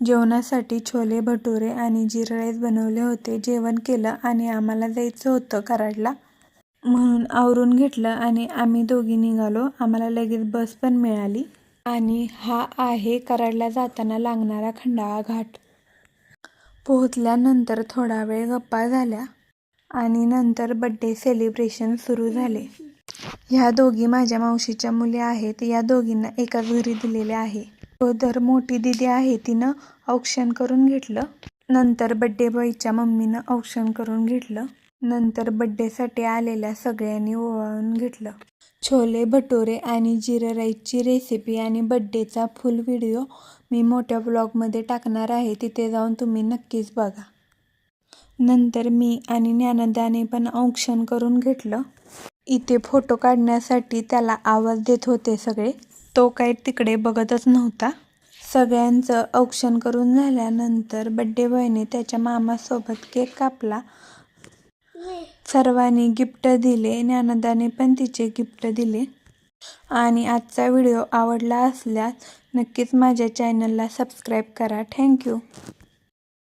जेवणासाठी छोले भटुरे आणि जिरा राईस बनवले होते. जेवण केलं आणि आम्हाला जायचं होतं कराडला. म्हणून आवरून घेतलं आणि आम्ही दोघी निघालो. आम्हाला लगेच बस पण मिळाली. आणि हा आहे कराडला जाताना लागणारा खंडाळा घाट. पोहोचल्यानंतर थोडा वेळ गप्पा झाल्या आणि नंतर बड्डे सेलिब्रेशन सुरू झाले. ह्या दोघी माझ्या मावशीच्या मुली आहेत. या दोघींना एकाच घरी दिलेल्या आहे. अगोदर मोठी दिदी आहे तिनं औक्षण करून घेतलं. नंतर बड्डे बॉयच्या मम्मीनं औक्षण करून घेतलं. नंतर बड्डेसाठी आलेल्या सगळ्यांनी ओवाळून घेतलं. छोले भटुरे आणि जिरं राईसची रेसिपी आणि बड्डेचा फुल व्हिडिओ मी मोठ्या ब्लॉगमध्ये टाकणार आहे. तिथे जाऊन तुम्ही नक्कीच बघा. नंतर मी आणि ज्ञानदाने पण औक्षण करून घेतलं. इथे फोटो काढण्यासाठी त्याला आवाज देत होते सगळे. तो काही तिकडे बघतच नव्हता. सगळ्यांचं औक्षण करून झाल्यानंतर बड्डे बॉयने त्याच्या मामासोबत केक कापला. सर्वांनी गिफ्ट दिले. ज्ञानदाने पण तिचे गिफ्ट दिले. आणि आजचा व्हिडिओ आवडला असल्यास नक्कीच माझ्या चॅनलला सबस्क्राईब करा. थँक्यू